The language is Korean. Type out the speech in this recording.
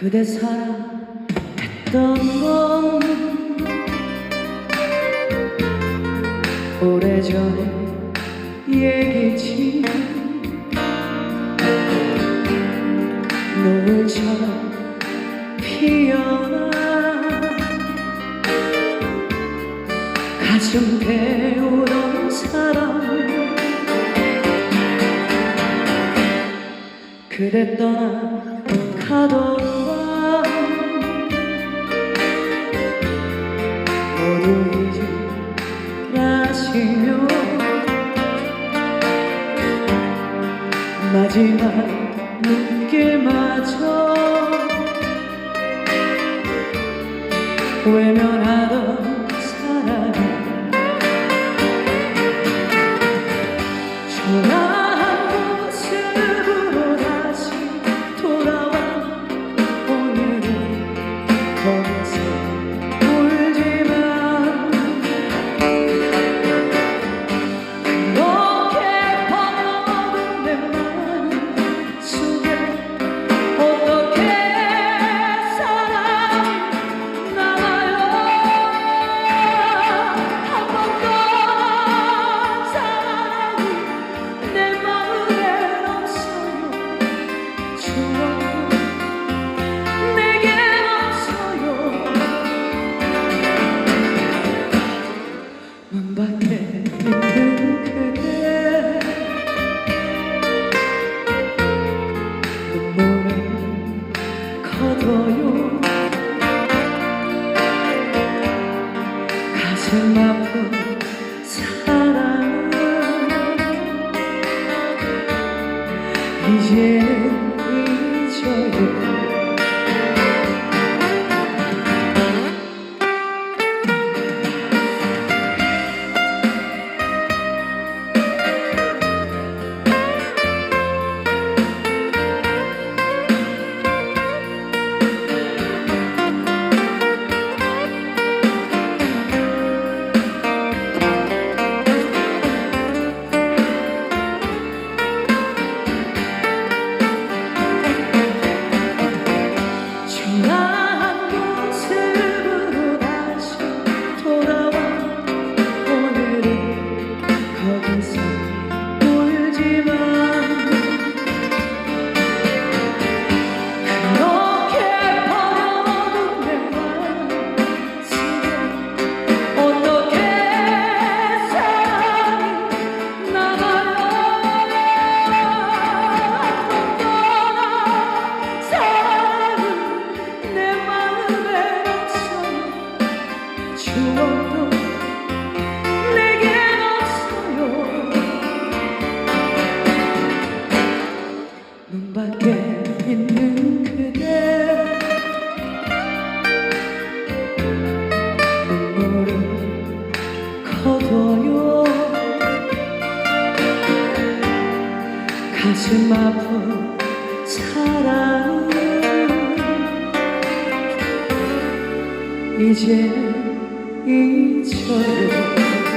그대 사랑했던 건 오래전에 얘기지 노을처럼 피어나 가슴 태우던 사랑 그대 떠나가던 마지막 눈길마저 외면하던 사람 초라한 모습으로 다시 돌아와 오늘은 거기서 가슴 아픈 사랑 이제 가슴 아픈 사랑 이제는 잊어요